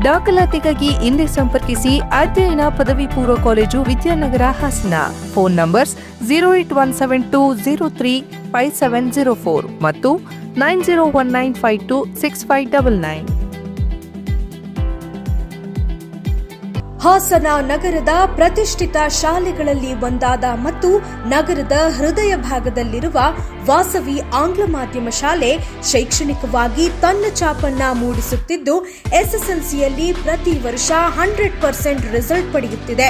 ದಾಖಲಾತಿಗಾಗಿ ಇಂದೇ ಸಂಪರ್ಕಿಸಿ ಅಧ್ಯಯನ ಪದವಿ ಪೂರ್ವ college Vidyanagar Hassan. Phone numbers zero eight one seven two zero three five seven zero four ಮತ್ತು nine zero one nine five two six five double nine. Hassan ನಗರದ ಪ್ರತಿಷ್ಠಿತ ಶಾಲೆಗಳಲ್ಲಿ ಒಂದಾದ ಮತ್ತು ನಗರದ ಹೃದಯ ಭಾಗದಲ್ಲಿರುವ ವಾಸವಿ ಆಂಗ್ಲ ಮಾಧ್ಯಮ ಶಾಲೆ ಶೈಕ್ಷಣಿಕವಾಗಿ ತನ್ನ ಚಾಪನ್ನ ಮೂಡಿಸುತ್ತಿದ್ದು, ಎಸ್ಎಸ್ಎಲ್ಸಿಯಲ್ಲಿ ಪ್ರತಿ ವರ್ಷ ಹಂಡ್ರೆಡ್ ಪರ್ಸೆಂಟ್ ರಿಸಲ್ಟ್ ಪಡೆಯುತ್ತಿದೆ.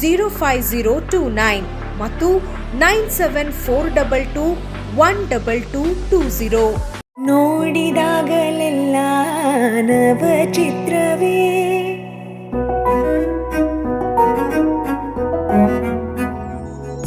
zero five zero two nine ಮತ್ತು nine seven four double two one double two two zero ನೋಡಿದಾಗಲೆಲ್ಲ ನವ ಚಿತ್ರವೇ?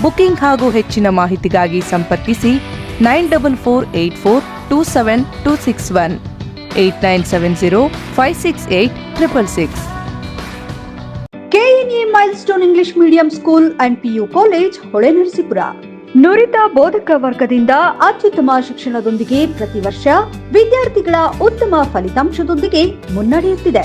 ಬುಕಿಂಗ್ ಹಾಗೂ ಹೆಚ್ಚಿನ ಮಾಹಿತಿಗಾಗಿ ಸಂಪರ್ಕಿಸಿ nine double four eight four two seven two six one, eight nine seven zero five six eight triple six. KNA milestone English medium school and PU college Holenarasipura ನುರಿತ ಬೋಧಕ ವರ್ಗದಿಂದ ಅತ್ಯುತ್ತಮ ಶಿಕ್ಷಣದೊಂದಿಗೆ ಪ್ರತಿ ವರ್ಷ ವಿದ್ಯಾರ್ಥಿಗಳ ಉತ್ತಮ ಫಲಿತಾಂಶದೊಂದಿಗೆ ಮುನ್ನಡೆಯುತ್ತಿದೆ.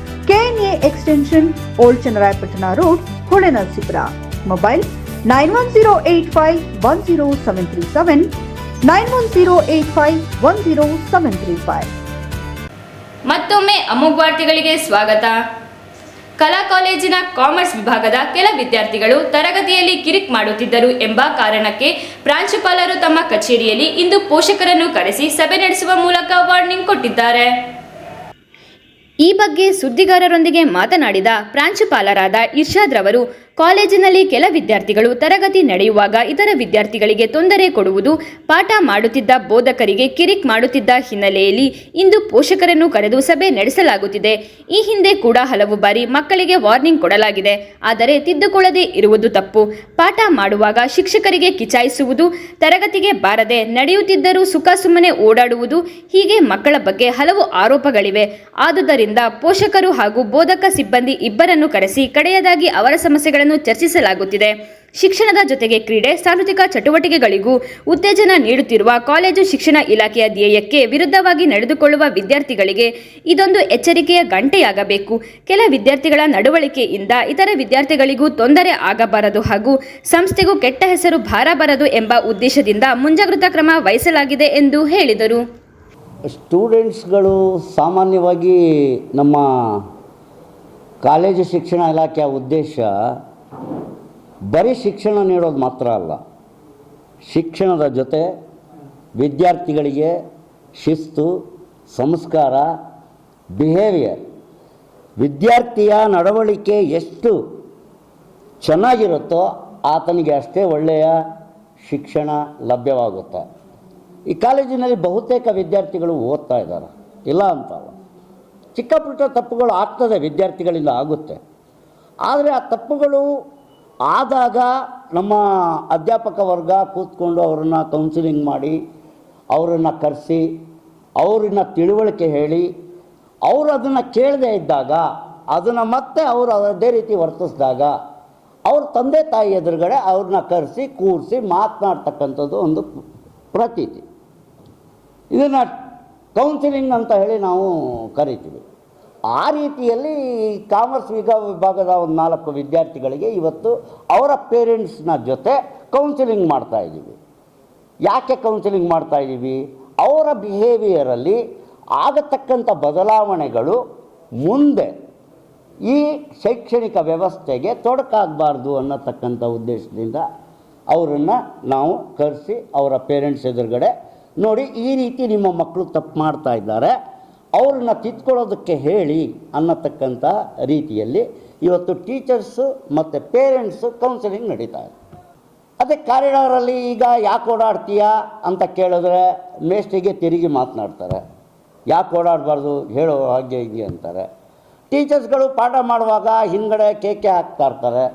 KNA extension old Channarayapatna road, Hole Narasipura. Mobile nine one zero eight five one zero seven three seven, nine one zero eight five one zero seven three five. ಮತ್ತೊಮ್ಮೆ ಅಮೋಘ್ ವಾರ್ತೆಗಳಿಗೆ ಸ್ವಾಗತ. ಕಲಾ ಕಾಲೇಜಿನ ಕಾಮರ್ಸ್ ವಿಭಾಗದ ಕೆಲ ವಿದ್ಯಾರ್ಥಿಗಳು ತರಗತಿಯಲ್ಲಿ ಕಿರಿಕ್ ಮಾಡುತ್ತಿದ್ದರು ಎಂಬ ಕಾರಣಕ್ಕೆ ಪ್ರಾಂಶುಪಾಲರು ತಮ್ಮ ಕಚೇರಿಯಲ್ಲಿ ಇಂದು ಪೋಷಕರನ್ನು ಕರೆಸಿ ಸಭೆ ನಡೆಸುವ ಮೂಲಕ ವಾರ್ನಿಂಗ್ ಕೊಟ್ಟಿದ್ದಾರೆ. ಈ ಬಗ್ಗೆ ಸುದ್ದಿಗಾರರೊಂದಿಗೆ ಮಾತನಾಡಿದ ಪ್ರಾಂಶುಪಾಲರಾದ ಇರ್ಷಾದ್ ರವರು ಕಾಲೇಜಿನಲ್ಲಿ ಕೆಲ ವಿದ್ಯಾರ್ಥಿಗಳು ತರಗತಿ ನಡೆಯುವಾಗ ಇತರ ವಿದ್ಯಾರ್ಥಿಗಳಿಗೆ ತೊಂದರೆ ಕೊಡುವುದು, ಪಾಠ ಮಾಡುತ್ತಿದ್ದ ಬೋಧಕರಿಗೆ ಕಿರಿಕ್ ಮಾಡುತ್ತಿದ್ದ ಹಿನ್ನೆಲೆಯಲ್ಲಿ ಇಂದು ಪೋಷಕರನ್ನು ಕರೆದು ಸಭೆ ನಡೆಸಲಾಗುತ್ತಿದೆ. ಈ ಹಿಂದೆ ಕೂಡ ಹಲವು ಬಾರಿ ಮಕ್ಕಳಿಗೆ ವಾರ್ನಿಂಗ್ ಕೊಡಲಾಗಿದೆ. ಆದರೆ ತಿದ್ದುಕೊಳ್ಳದೆ ಇರುವುದು ತಪ್ಪು. ಪಾಠ ಮಾಡುವಾಗ ಶಿಕ್ಷಕರಿಗೆ ಕಿಚಾಯಿಸುವುದು, ತರಗತಿಗೆ ಬಾರದೆ ನಡೆಯುತ್ತಿದ್ದರೂ ಸುಖ ಸುಮ್ಮನೆ ಓಡಾಡುವುದು, ಹೀಗೆ ಮಕ್ಕಳ ಬಗ್ಗೆ ಹಲವು ಆರೋಪಗಳಿವೆ. ಆದುದರಿಂದ ಪೋಷಕರು ಹಾಗೂ ಬೋಧಕ ಸಿಬ್ಬಂದಿ ಇಬ್ಬರನ್ನು ಕರೆಸಿ ಕಡೆಯದಾಗಿ ಅವರ ಸಮಸ್ಯೆಗಳನ್ನು ಚರ್ಚಿಸಲಾಗುತ್ತಿದೆ. ಶಿಕ್ಷಣದ ಜೊತೆಗೆ ಕ್ರೀಡೆ ಸಾಂಸ್ಕೃತಿಕ ಚಟುವಟಿಕೆಗಳಿಗೂ ಉತ್ತೇಜನ ನೀಡುತ್ತಿರುವ ಕಾಲೇಜು ಶಿಕ್ಷಣ ಇಲಾಖೆಯ ಧ್ಯೇಯಕ್ಕೆ ವಿರುದ್ಧವಾಗಿ ನಡೆದುಕೊಳ್ಳುವ ವಿದ್ಯಾರ್ಥಿಗಳಿಗೆ ಇದೊಂದು ಎಚ್ಚರಿಕೆಯ ಗಂಟೆಯಾಗಬೇಕು. ಕೆಲ ವಿದ್ಯಾರ್ಥಿಗಳ ನಡವಳಿಕೆಯಿಂದ ಇತರ ವಿದ್ಯಾರ್ಥಿಗಳಿಗೂ ತೊಂದರೆ ಆಗಬಾರದು ಹಾಗೂ ಸಂಸ್ಥೆಗೂ ಕೆಟ್ಟ ಹೆಸರು ಭಾರಬಾರದು ಎಂಬ ಉದ್ದೇಶದಿಂದ ಮುಂಜಾಗ್ರತಾ ಕ್ರಮ ವಹಿಸಲಾಗಿದೆ ಎಂದು ಹೇಳಿದರು. ಸ್ಟೂಡೆಂಟ್ಸ್ಗಳು ಸಾಮಾನ್ಯವಾಗಿ ನಮ್ಮ ಕಾಲೇಜು ಶಿಕ್ಷಣ ಇಲಾಖೆಯ ಉದ್ದೇಶ ಬರೀ ಶಿಕ್ಷಣ ನೀಡೋದು ಮಾತ್ರ ಅಲ್ಲ, ಶಿಕ್ಷಣದ ಜೊತೆ ವಿದ್ಯಾರ್ಥಿಗಳಿಗೆ ಶಿಸ್ತು, ಸಂಸ್ಕಾರ ಬಿಹೇವಿಯರ್ ವಿದ್ಯಾರ್ಥಿಯ ನಡವಳಿಕೆ ಎಷ್ಟು ಚೆನ್ನಾಗಿರುತ್ತೋ ಆತನಿಗೆ ಅಷ್ಟೇ ಒಳ್ಳೆಯ ಶಿಕ್ಷಣ ಲಭ್ಯವಾಗುತ್ತೆ. ಈ ಕಾಲೇಜಿನಲ್ಲಿ ಬಹುತೇಕ ವಿದ್ಯಾರ್ಥಿಗಳು ಓದ್ತಾ ಇದ್ದಾರೆ, ಇಲ್ಲ ಅಂತಲ್ಲ. ಚಿಕ್ಕ ಪುಟ್ಟ ತಪ್ಪುಗಳು ಆಗ್ತದೆ ವಿದ್ಯಾರ್ಥಿಗಳಿಂದ ಆಗುತ್ತೆ. ಆದರೆ ಆ ತಪ್ಪುಗಳು ಆದಾಗ ನಮ್ಮ ಅಧ್ಯಾಪಕ ವರ್ಗ ಕೂತ್ಕೊಂಡು ಅವರನ್ನು ಕೌನ್ಸಿಲಿಂಗ್ ಮಾಡಿ, ಅವರನ್ನು ಕರೆಸಿ ಅವರನ್ನ ತಿಳುವಳಿಕೆ ಹೇಳಿ, ಅವರು ಅದನ್ನು ಕೇಳದೇ ಇದ್ದಾಗ, ಅದನ್ನು ಮತ್ತೆ ಅವರು ಅದೇ ರೀತಿ ವರ್ತಿಸಿದಾಗ, ಅವ್ರ ತಂದೆ ತಾಯಿ ಎದುರುಗಡೆ ಅವ್ರನ್ನ ಕರೆಸಿ, ಕೂರಿಸಿ ಮಾತನಾಡ್ತಕ್ಕಂಥದ್ದು ಒಂದು ಪ್ರತೀತಿ. ಇದನ್ನು ಕೌನ್ಸಿಲಿಂಗ್ ಅಂತ ಹೇಳಿ ನಾವು ಕರಿತೀವಿ. ಆ ರೀತಿಯಲ್ಲಿ ಕಾಮರ್ಸ್ ವಿಗ ವಿಭಾಗದ ಒಂದು ನಾಲ್ಕು ವಿದ್ಯಾರ್ಥಿಗಳಿಗೆ ಇವತ್ತು ಅವರ ಪೇರೆಂಟ್ಸ್ನ ಜೊತೆ ಕೌನ್ಸಿಲಿಂಗ್ ಮಾಡ್ತಾ ಇದ್ದೀವಿ. ಯಾಕೆ ಕೌನ್ಸಿಲಿಂಗ್ ಮಾಡ್ತಾ ಇದ್ದೀವಿ? ಅವರ ಬಿಹೇವಿಯರಲ್ಲಿ ಆಗತಕ್ಕಂಥ ಬದಲಾವಣೆಗಳು ಮುಂದೆ ಈ ಶೈಕ್ಷಣಿಕ ವ್ಯವಸ್ಥೆಗೆ ತೊಡಕಾಗಬಾರ್ದು ಅನ್ನತಕ್ಕಂಥ ಉದ್ದೇಶದಿಂದ ಅವರನ್ನು ನಾವು ಕರೆಸಿ ಅವರ ಪೇರೆಂಟ್ಸ್ ಎದುರುಗಡೆ ನೋಡಿ ಈ ರೀತಿ ನಿಮ್ಮ ಮಕ್ಕಳು ತಪ್ಪು ಮಾಡ್ತಾ ಇದ್ದಾರೆ. ಅವ್ರನ್ನ ಕಿತ್ಕೊಳ್ಳೋದಕ್ಕೆ ಹೇಳಿ ಅನ್ನತಕ್ಕಂಥ ರೀತಿಯಲ್ಲಿ ಇವತ್ತು ಟೀಚರ್ಸು ಮತ್ತು ಪೇರೆಂಟ್ಸು ಕೌನ್ಸಿಲಿಂಗ್ ನಡೀತಾ ಇದೆ. ಅದೇ ಕಾರಿಡಾರಲ್ಲಿ ಈಗ ಯಾಕೆ ಓಡಾಡ್ತೀಯಾ ಅಂತ ಕೇಳಿದ್ರೆ ಮೇಸ್ಟಿಗೆ ತಿರುಗಿ ಮಾತನಾಡ್ತಾರೆ. ಯಾಕೆ ಓಡಾಡಬಾರ್ದು? ಹೇಳೋ ಹಾಗೆ ಹೀಗೆ ಅಂತಾರೆ. ಟೀಚರ್ಸ್ಗಳು ಪಾಠ ಮಾಡುವಾಗ ಹಿಂದುಗಡೆ ಕೇಕೆ ಹಾಕ್ತಾ ಇರ್ತಾರೆ.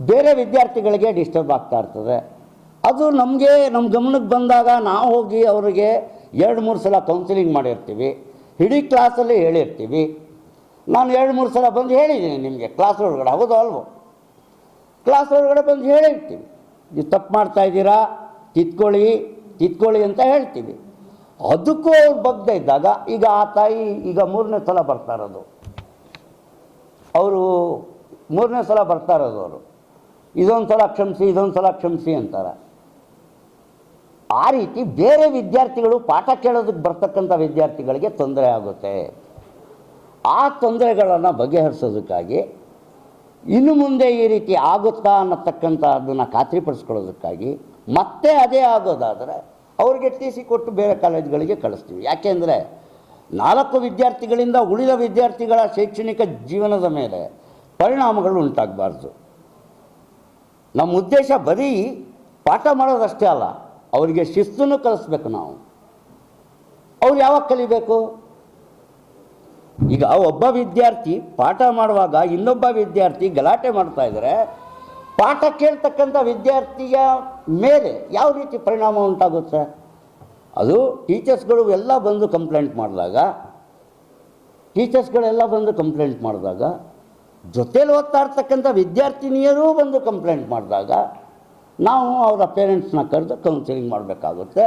ಬೇರೆ ವಿದ್ಯಾರ್ಥಿಗಳಿಗೆ ಡಿಸ್ಟರ್ಬ್ ಆಗ್ತಾ ಇರ್ತದೆ. ಅದು ನಮಗೆ ನಮ್ಮ ಗಮನಕ್ಕೆ ಬಂದಾಗ ನಾವು ಹೋಗಿ ಅವರಿಗೆ ಎರಡು, ಮೂರು ಸಲ ಕೌನ್ಸಿಲಿಂಗ್ ಮಾಡಿರ್ತೀವಿ. ಇಡೀ ಕ್ಲಾಸಲ್ಲೇ ಹೇಳಿರ್ತೀವಿ. ನಾನು ಎರಡು, ಮೂರು ಸಲ ಬಂದು ಹೇಳಿದ್ದೀನಿ ನಿಮಗೆ ಕ್ಲಾಸ್ ಒಳಗಡೆ ಹೌದು ಅಲ್ವೋ? ಕ್ಲಾಸ್ ಒಳಗಡೆ ಬಂದು ಹೇಳಿರ್ತೀವಿ. ನೀವು ತಪ್ಪು ಮಾಡ್ತಾ ಇದ್ದೀರಾ? ತಿದ್ಕೊಳ್ಳಿ ತಿದ್ಕೊಳ್ಳಿ ಅಂತ ಹೇಳ್ತೀವಿ. ಅದಕ್ಕೂ ಅವ್ರು ಬಗ್ದೇ ಇದ್ದಾಗ ಈಗ ಆ ತಾಯಿ ಈಗ ಮೂರನೇ ಸಲ ಬರ್ತಾರದು ಅವರು ಮೂರನೇ ಸಲ ಬರ್ತಾ ಇರೋದು ಅವರು. ಇದೊಂದು ಸಲ ಕ್ಷಮಿಸಿ ಇದೊಂದು ಸಲ ಕ್ಷಮಿಸಿ ಅಂತಾರೆ. ಆ ರೀತಿ ಬೇರೆ ವಿದ್ಯಾರ್ಥಿಗಳು ಪಾಠ ಕೇಳೋದಕ್ಕೆ ಬರ್ತಕ್ಕಂಥ ವಿದ್ಯಾರ್ಥಿಗಳಿಗೆ ತೊಂದರೆ ಆಗುತ್ತೆ. ಆ ತೊಂದರೆಗಳನ್ನು ಬಗೆಹರಿಸೋದಕ್ಕಾಗಿ, ಇನ್ನು ಮುಂದೆ ಈ ರೀತಿ ಆಗುತ್ತಾ ಅನ್ನತಕ್ಕಂಥ ಅದನ್ನು ಖಾತ್ರಿಪಡಿಸ್ಕೊಳ್ಳೋದಕ್ಕಾಗಿ, ಮತ್ತೆ ಅದೇ ಆಗೋದಾದರೆ ಅವ್ರಿಗೆ ಟಿ ಸಿ ಕೊಟ್ಟು ಬೇರೆ ಕಾಲೇಜುಗಳಿಗೆ ಕಳಿಸ್ತೀವಿ. ಯಾಕೆಂದರೆ ನಾಲ್ಕು ವಿದ್ಯಾರ್ಥಿಗಳಿಂದ ಉಳಿದ ವಿದ್ಯಾರ್ಥಿಗಳ ಶೈಕ್ಷಣಿಕ ಜೀವನದ ಮೇಲೆ ಪರಿಣಾಮಗಳು ಉಂಟಾಗಬಾರ್ದು. ನಮ್ಮ ಉದ್ದೇಶ ಬರೀ ಪಾಠ ಮಾಡೋದಷ್ಟೇ ಅಲ್ಲ ಅವರಿಗೆ ಶಿಸ್ತನ್ನು ಕಲಿಸ್ಬೇಕು ನಾವು. ಅವ್ರು ಯಾವಾಗ ಕಲಿಬೇಕು? ಈಗ ಒಬ್ಬ ವಿದ್ಯಾರ್ಥಿ ಪಾಠ ಮಾಡುವಾಗ ಇನ್ನೊಬ್ಬ ವಿದ್ಯಾರ್ಥಿ ಗಲಾಟೆ ಮಾಡ್ತಾ ಇದ್ದಾರೆ ಪಾಠ ಕೇಳ್ತಕ್ಕಂಥ ವಿದ್ಯಾರ್ಥಿಯ ಮೇಲೆ ಯಾವ ರೀತಿ ಪರಿಣಾಮ ಉಂಟಾಗುತ್ತೆ? ಅದು ಟೀಚರ್ಸ್ಗಳು ಎಲ್ಲ ಬಂದು ಕಂಪ್ಲೇಂಟ್ ಮಾಡಿದಾಗ ಟೀಚರ್ಸ್ಗಳೆಲ್ಲ ಬಂದು ಕಂಪ್ಲೇಂಟ್ ಮಾಡಿದಾಗ, ಜೊತೇಲಿ ಓದ್ತಾ ಇರ್ತಕ್ಕಂಥ ವಿದ್ಯಾರ್ಥಿನಿಯರೂ ಬಂದು ಕಂಪ್ಲೇಂಟ್ ಮಾಡಿದಾಗ ನಾವು ಅವರ ಪೇರೆಂಟ್ಸ್ನ ಕರೆದು ಕೌನ್ಸಿಲಿಂಗ್ ಮಾಡಬೇಕಾಗುತ್ತೆ.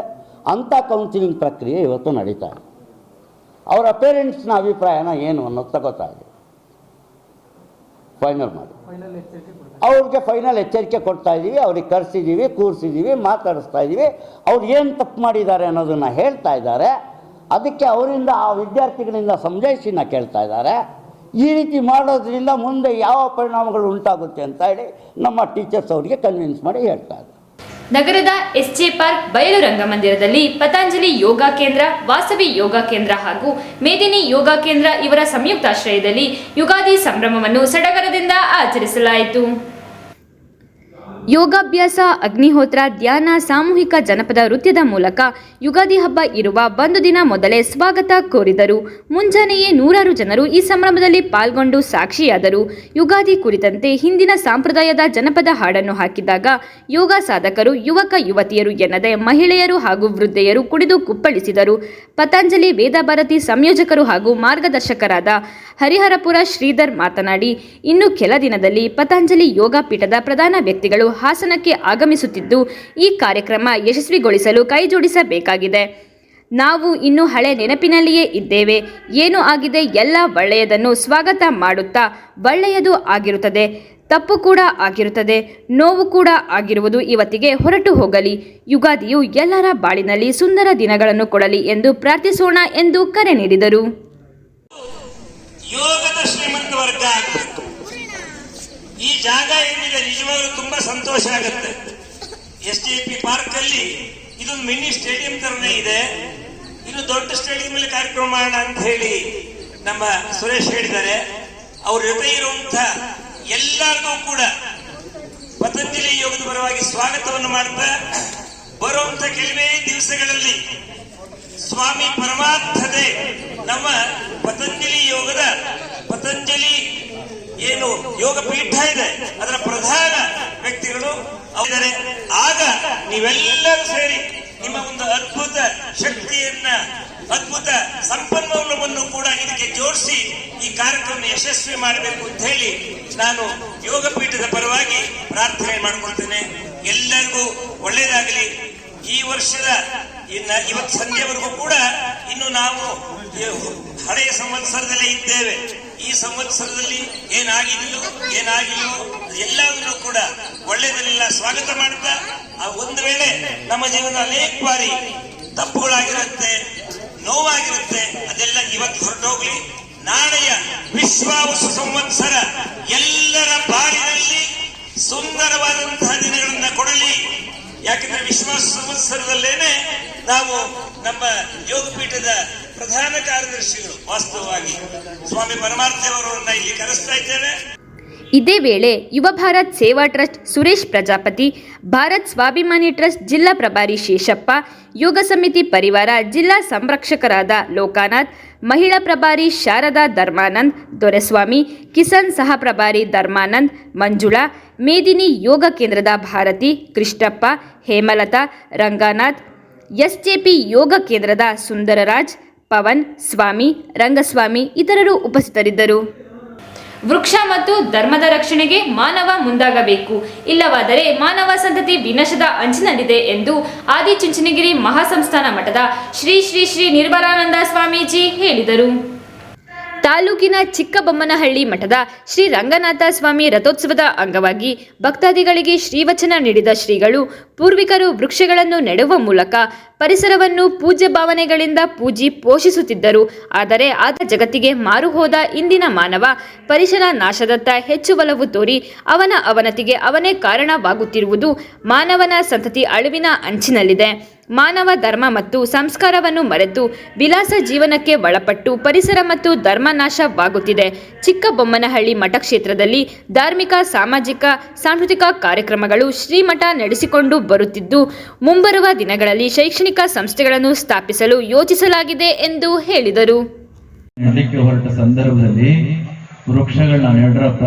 ಅಂಥ ಕೌನ್ಸಿಲಿಂಗ್ ಪ್ರಕ್ರಿಯೆ ಇವತ್ತು ನಡೀತಾ ಇದೆ. ಅವರ ಪೇರೆಂಟ್ಸ್ನ ಅಭಿಪ್ರಾಯನ ಏನು ಅನ್ನೋದು ತಗೋತಾ ಇದೆ. ಫೈನಲ್ ಮಾಡಿ. ಅವ್ರಿಗೆ ಫೈನಲ್ ಎಚ್ಚರಿಕೆ ಕೊಡ್ತಾ ಇದ್ದೀವಿ. ಅವ್ರಿಗೆ ಕರೆಸಿದ್ದೀವಿ ಕೂರಿಸಿದ್ದೀವಿ ಮಾತಾಡಿಸ್ತಾ ಇದ್ದೀವಿ. ಅವ್ರು ಏನು ತಪ್ಪು ಮಾಡಿದ್ದಾರೆ ಅನ್ನೋದನ್ನು ಹೇಳ್ತಾ ಇದ್ದಾರೆ. ಅದಕ್ಕೆ ಅವರಿಂದ ಆ ವಿದ್ಯಾರ್ಥಿಗಳಿಂದ ಸಂಜಾಯಿಸಿನ ಕೇಳ್ತಾ ಇದ್ದಾರೆ. ಈ ರೀತಿ ಮಾಡೋದ್ರಿಂದ ಮುಂದೆ ಯಾವ ಪರಿಣಾಮಗಳು ಉಂಟಾಗುತ್ತೆ ಅಂತ ಹೇಳಿ ನಮ್ಮ ಟೀಚರ್ಸ್ ಅವರಿಗೆ ಕನ್ವಿನ್ಸ್ ಮಾಡಿ ಹೇಳ್ತಾ ನಗರದ ನಗರದ ಎಸ್ಜೆ ಪಾರ್ಕ್ ಬಯಲು ರಂಗಮಂದಿರದಲ್ಲಿ ಪತಂಜಲಿ ಯೋಗ ಕೇಂದ್ರ, ವಾಸವಿ ಯೋಗ ಕೇಂದ್ರ ಹಾಗೂ ಮೇದಿನಿ ಯೋಗ ಕೇಂದ್ರ ಇವರ ಸಂಯುಕ್ತಾಶ್ರಯದಲ್ಲಿ ಯುಗಾದಿ ಸಂಭ್ರಮವನ್ನು ಸಡಗರದಿಂದ ಆಚರಿಸಲಾಯಿತು. ಯೋಗಾಭ್ಯಾಸ, ಅಗ್ನಿಹೋತ್ರ, ಧ್ಯಾನ, ಸಾಮೂಹಿಕ ಜನಪದ ನೃತ್ಯದ ಮೂಲಕ ಯುಗಾದಿ ಹಬ್ಬ ಇರುವ ಒಂದು ದಿನ ಮೊದಲೇ ಸ್ವಾಗತ ಕೋರಿದರು. ಮುಂಜಾನೆಯೇ ನೂರಾರು ಜನರು ಈ ಸಂಭ್ರಮದಲ್ಲಿ ಪಾಲ್ಗೊಂಡು ಸಾಕ್ಷಿಯಾದರು. ಯುಗಾದಿ ಕುರಿತಂತೆ ಹಿಂದಿನ ಸಂಪ್ರದಾಯದ ಜನಪದ ಹಾಡನ್ನು ಹಾಕಿದಾಗ ಯೋಗ ಸಾಧಕರು, ಯುವಕ, ಯುವತಿಯರು ಎನ್ನದೆ ಮಹಿಳೆಯರು ಹಾಗೂ ವೃದ್ಧೆಯರು ಕುಡಿದು ಕುಪ್ಪಳಿಸಿದರು. ಪತಂಜಲಿ ವೇದಭಾರತಿ ಸಂಯೋಜಕರು ಹಾಗೂ ಮಾರ್ಗದರ್ಶಕರಾದ ಹರಿಹರಪುರ ಶ್ರೀಧರ್ ಮಾತನಾಡಿ, ಇನ್ನು ಕೆಲ ದಿನದಲ್ಲಿ ಪತಂಜಲಿ ಯೋಗ ಪೀಠದ ಪ್ರಧಾನ ವ್ಯಕ್ತಿಗಳು ಹಾಸನಕ್ಕೆ ಆಗಮಿಸುತ್ತಿದ್ದು, ಈ ಕಾರ್ಯಕ್ರಮ ಯಶಸ್ವಿಗೊಳಿಸಲು ಕೈಜೋಡಿಸಬೇಕಾಗಿದೆ. ನಾವು ಇನ್ನು ಹಳೆ ನೆನಪಿನಲ್ಲಿಯೇ ಇದ್ದೇವೆ. ಏನು ಆಗಿದೆ, ಎಲ್ಲ ಒಳ್ಳೆಯದನ್ನು ಸ್ವಾಗತ ಮಾಡುತ್ತಾ ಒಳ್ಳೆಯದು ಆಗಿರುತ್ತದೆ. ತಪ್ಪು ಕೂಡ ಆಗಿರುತ್ತದೆ, ನೋವು ಕೂಡ ಆಗಿರುವುದು ಇವತ್ತಿಗೆ ಹೊರಟು ಹೋಗಲಿ. ಯುಗಾದಿಯು ಎಲ್ಲರ ಬಾಳಿನಲ್ಲಿ ಸುಂದರ ದಿನಗಳನ್ನು ಕೊಡಲಿ ಎಂದು ಪ್ರಾರ್ಥಿಸೋಣ ಎಂದು ಕರೆ ನೀಡಿದರು ಯೋಗದ ಶ್ರೀಮಂತ ವರ್ಗ ಆಗಬೇಕು ಈ ಜಾಗ ಏನಿದೆ ನಿಜವಾಗ್ಲೂ ತುಂಬಾ ಸಂತೋಷ ಆಗುತ್ತೆ. ಎಸ್ ಡಿ ಪಿ ಪಾರ್ಕ್ ಅಲ್ಲಿ ಇದೊಂದು ಮಿನಿ ಸ್ಟೇಡಿಯಂ ತರನೇ ಇದೆ. ಇನ್ನು ದೊಡ್ಡ ಸ್ಟೇಡಿಯಂ ಅಲ್ಲಿ ಕಾರ್ಯಕ್ರಮ ಮಾಡೋಣ ಅಂತ ಹೇಳಿ ನಮ್ಮ ಸುರೇಶ್ ಹೇಳಿದ್ದಾರೆ. ಅವ್ರ ಜೊತೆ ಇರುವಂತ ಎಲ್ಲರಿಗೂ ಕೂಡ ಪತಂಜಲಿ ಯೋಗದ ಪರವಾಗಿ ಸ್ವಾಗತವನ್ನು ಮಾಡ್ತಾ ಬರುವಂತ ಕೆಲವೇ ದಿವಸಗಳಲ್ಲಿ ಸ್ವಾಮಿ ಪರಮಾರ್ಥದೆ ನಮ್ಮ ಪತಂಜಲಿ ಯೋಗದ ಪತಂಜಲಿ ಏನು ಯೋಗ ಪೀಠ ಇದೆ, ಅದರ ಪ್ರಧಾನ ವ್ಯಕ್ತಿಗಳು ಅವರಿದ್ದಾರೆ. ಆಗ ನೀವೆಲ್ಲರೂ ಸೇರಿ ನಿಮ್ಮ ಒಂದು ಅದ್ಭುತ ಶಕ್ತಿಯನ್ನ, ಅದ್ಭುತ ಸಂಪನ್ಮೂಲವನ್ನು ಕೂಡ ಇದಕ್ಕೆ ಜೋಡಿಸಿ ಈ ಕಾರ್ಯಕ್ರಮ ಯಶಸ್ವಿ ಮಾಡಬೇಕು ಅಂತ ಹೇಳಿ ನಾನು ಯೋಗ ಪೀಠದ ಪರವಾಗಿ ಪ್ರಾರ್ಥನೆ ಮಾಡ್ಕೊಳ್ತೇನೆ. ಎಲ್ಲರಿಗೂ ಒಳ್ಳೆಯದಾಗಲಿ ಈ ವರ್ಷದ ಇನ್ನ ಇವತ್ತು ಸಂಜೆವರೆಗೂ ಕೂಡ ಇನ್ನು ನಾವು ಹಳೆಯ ಸಂವತ್ಸರದಲ್ಲೇ ಇದ್ದೇವೆ. ಈ ಸಂವತ್ಸರದಲ್ಲಿ ಏನಾಗಿದೆಯೋ ಏನಾಗಿಲ್ಲೋ ಎಲ್ಲದನ್ನು ಕೂಡ ಒಳ್ಳೆಯದನ್ನೆಲ್ಲ ಸ್ವಾಗತ ಮಾಡುತ್ತಾ ಆ ಒಂದು ವೇಳೆ ನಮ್ಮ ಜೀವನ ಅನೇಕ ಬಾರಿ ತಪ್ಪುಗಳಾಗಿರುತ್ತೆ, ನೋವಾಗಿರುತ್ತೆ, ಅದೆಲ್ಲ ಇವತ್ತು ಹೊರಟೋಗ್ಲಿ. ನಾಳೆಯ ವಿಶ್ವಾವಸು ಸಂವತ್ಸರ ಎಲ್ಲರ ಬಾಳಿನಲ್ಲಿ ಸುಂದರವಾದಂತಹ ದಿನಗಳನ್ನ ಕೊಡಲಿ. ಯಾಕಂದ್ರೆ ವಿಶ್ವಾಸ ಸಂವತ್ಸರದಲ್ಲೇನೆ ನಾವು ನಮ್ಮ ಯೋಗ ಪೀಠದ ಪ್ರಧಾನ ಕಾರ್ಯದರ್ಶಿಗಳು. ವಾಸ್ತವವಾಗಿ ಸ್ವಾಮಿ ಪರಮಾರ್ಥಿಯವರನ್ನ ಇಲ್ಲಿ ಕರೆಸ್ತಾ ಇದ್ದೇವೆ. ಇದೇ ವೇಳೆ ಯುವ ಭಾರತ್ ಸೇವಾ ಟ್ರಸ್ಟ್ ಸುರೇಶ್ ಪ್ರಜಾಪತಿ, ಭಾರತ್ ಸ್ವಾಭಿಮಾನಿ ಟ್ರಸ್ಟ್ ಜಿಲ್ಲಾ ಪ್ರಭಾರಿ ಶೇಷಪ್ಪ, ಯೋಗ ಸಮಿತಿ ಪರಿವಾರ ಜಿಲ್ಲಾ ಸಂರಕ್ಷಕರಾದ ಲೋಕಾನಾಥ್, ಮಹಿಳಾ ಪ್ರಭಾರಿ ಶಾರದಾ ಧರ್ಮಾನಂದ್, ದೊರೆಸ್ವಾಮಿ, ಕಿಸಾನ್ ಸಹ ಪ್ರಭಾರಿ ಧರ್ಮಾನಂದ್, ಮಂಜುಳಾ, ಮೇದಿನಿ ಯೋಗ ಕೇಂದ್ರದ ಭಾರತಿ, ಕೃಷ್ಣಪ್ಪ, ಹೇಮಲತಾ, ರಂಗನಾಥ್, ಎಸ್ಜೆಪಿ ಯೋಗ ಕೇಂದ್ರದ ಸುಂದರರಾಜ್ ಪವನ್, ಸ್ವಾಮಿ, ರಂಗಸ್ವಾಮಿ ಇತರರು ಉಪಸ್ಥಿತರಿದ್ದರು. ವೃಕ್ಷ ಮತ್ತು ಧರ್ಮದ ರಕ್ಷಣೆಗೆ ಮಾನವ ಮುಂದಾಗಬೇಕು. ಇಲ್ಲವಾದರೆ ಮಾನವ ಸಂತತಿ ವಿನಾಶದ ಅಂಚಿನಲ್ಲಿದೆ ಎಂದು ಆದಿಚುಂಚನಗಿರಿ ಮಹಾಸಂಸ್ಥಾನ ಮಠದ ಶ್ರೀ ಶ್ರೀ ಶ್ರೀ ನಿರ್ಮಲಾನಂದ ಸ್ವಾಮೀಜಿ ಹೇಳಿದರು. ತಾಲೂಕಿನ ಚಿಕ್ಕಬೊಮ್ಮನಹಳ್ಳಿ ಮಠದ ಶ್ರೀ ರಂಗನಾಥ ಸ್ವಾಮಿ ರಥೋತ್ಸವದ ಅಂಗವಾಗಿ ಭಕ್ತಾದಿಗಳಿಗೆ ಶ್ರೀವಚನ ನೀಡಿದ ಶ್ರೀಗಳು, ಪೂರ್ವಿಕರು ವೃಕ್ಷಗಳನ್ನು ನೆಡುವ ಮೂಲಕ ಪರಿಸರವನ್ನು ಪೂಜ್ಯ ಭಾವನೆಗಳಿಂದ ಪೂಜಿ ಪೋಷಿಸುತ್ತಿದ್ದರು. ಆದರೆ ಆದ ಜಗತ್ತಿಗೆ ಮಾರು ಹೋದ ಇಂದಿನ ಮಾನವ ಪರಿಸರ ನಾಶದತ್ತ ಹೆಚ್ಚು ಒಲವು ತೋರಿ ಅವನ ಅವನತಿಗೆ ಅವನೇ ಕಾರಣವಾಗುತ್ತಿರುವುದು ಮಾನವನ ಸಂತತಿ ಅಳುವಿನ ಅಂಚಿನಲ್ಲಿದೆ. ಮಾನವ ಧರ್ಮ ಮತ್ತು ಸಂಸ್ಕಾರವನ್ನು ಮರೆತು ವಿಲಾಸ ಜೀವನಕ್ಕೆ ಒಳಪಟ್ಟು ಪರಿಸರ ಮತ್ತು ಧರ್ಮ ನಾಶವಾಗುತ್ತಿದೆ. ಚಿಕ್ಕಬೊಮ್ಮನಹಳ್ಳಿ ಮಠ ಕ್ಷೇತ್ರದಲ್ಲಿ ಧಾರ್ಮಿಕ, ಸಾಮಾಜಿಕ, ಸಾಂಸ್ಕೃತಿಕ ಕಾರ್ಯಕ್ರಮಗಳು ಶ್ರೀಮಠ ನಡೆಸಿಕೊಂಡು ಬರುತ್ತಿದ್ದು, ಮುಂಬರುವ ದಿನಗಳಲ್ಲಿ ಶೈಕ್ಷಣಿಕ ಸಂಸ್ಥೆಗಳನ್ನು ಸ್ಥಾಪಿಸಲು ಯೋಚಿಸಲಾಗಿದೆ ಎಂದು ಹೇಳಿದರು. ಹೊರಟ ಸಂದರ್ಭದಲ್ಲಿ ವೃಕ್ಷಗಳನ್ನ ನೆಡ್ರಪ್ಪ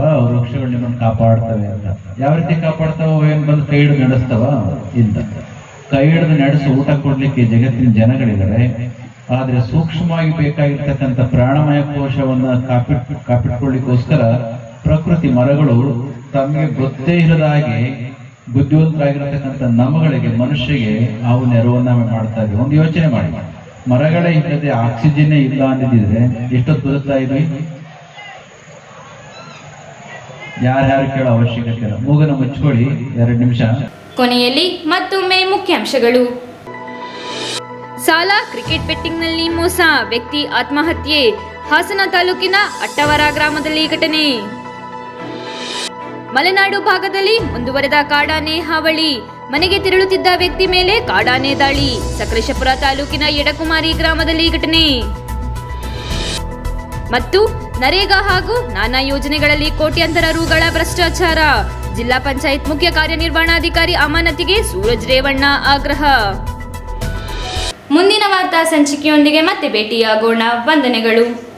ಕಾಪಾಡ್ತವೆ ಅಂತ. ಯಾವ ರೀತಿ ಕಾಪಾಡ್ತಾವ ಏನ್ ಬಂದು ನಡೆಸ್ತಾವ? ಕೈ ಹಿಡಿದು ನಡೆಸಿ ಊಟ ಕೊಡ್ಲಿಕ್ಕೆ ಜಗತ್ತಿನ ಜನಗಳಿದ್ದಾರೆ. ಆದ್ರೆ ಸೂಕ್ಷ್ಮವಾಗಿ ಬೇಕಾಗಿರ್ತಕ್ಕಂಥ ಪ್ರಾಣಮಯ ಕೋಶವನ್ನ ಕಾಪಿಟ್ ಕಾಪಿಟ್ಕೊಳ್ಳಿಕ್ಕೋಸ್ಕರ ಪ್ರಕೃತಿ ಮರಗಳು ತಮಗೆ ಗೊತ್ತೇ ಇರದ ಹಾಗೆ ಬುದ್ಧಿವಂತರಾಗಿರ್ತಕ್ಕಂಥ ನಮಗಳಿಗೆ ಮನುಷ್ಯಗೆ ಅವು ನೆರವನ್ನ ಮಾಡ್ತಾ ಇದೆ. ಒಂದು ಯೋಚನೆ ಮಾಡಿ. ಮರಗಳೇ ಇಲ್ಲದೆ ಆಕ್ಸಿಜನ್ನೇ ಇಲ್ಲ ಅಂದಿದ್ರೆ ಎಷ್ಟೊತ್ತು ಬದುಕ್ತಾ ಇದ್ವಿ? ಯಾರ್ಯಾರು ಕೇಳೋ ಅವಶ್ಯಕತೆ ಇಲ್ಲ. ಮೂಗನ ಮುಚ್ಕೊಳ್ಳಿ. ಎರಡು ನಿಮಿಷ. ಕೊನೆಯಲ್ಲಿ ಮತ್ತೊಮ್ಮೆ ಮುಖ್ಯಾಂಶಗಳು. ಸಾಲ ಕ್ರಿಕೆಟ್ ಬೆಟ್ಟಿಂಗ್ನಲ್ಲಿ ಮೋಸ, ವ್ಯಕ್ತಿ ಆತ್ಮಹತ್ಯೆ, ಹಾಸನ ತಾಲೂಕಿನ ಅಟ್ಟವರ ಗ್ರಾಮದಲ್ಲಿ ಘಟನೆ. ಮಲೆನಾಡು ಭಾಗದಲ್ಲಿ ಮುಂದುವರೆದ ಕಾಡಾನೆ ಹಾವಳಿ, ಮನೆಗೆ ತೆರಳುತ್ತಿದ್ದ ವ್ಯಕ್ತಿ ಮೇಲೆ ಕಾಡಾನೆ ದಾಳಿ, ಸಕಲೇಶಪುರ ತಾಲೂಕಿನ ಯಡಕುಮಾರಿ ಗ್ರಾಮದಲ್ಲಿ ಘಟನೆ. ಮತ್ತು ನರೇಗಾ ಹಾಗೂ ನಾನಾ ಯೋಜನೆಗಳಲ್ಲಿ ಕೋಟ್ಯಾಂತರ ರುಗಳ ಭ್ರಷ್ಟಾಚಾರ ಜಿಲ್ಲಾ ಪಂಚಾಯತ್ ಮುಖ್ಯ ಕಾರ್ಯನಿರ್ವಹಣಾಧಿಕಾರಿ ಅಮಾನತಿಗೆ ಸೂರಜ್ ರೇವಣ್ಣ ಆಗ್ರಹ. ಮುಂದಿನ ವಾರ್ತಾ ಸಂಚಿಕೆಯೊಂದಿಗೆ ಮತ್ತೆ ಭೇಟಿಯಾಗೋಣ. ವಂದನೆಗಳು.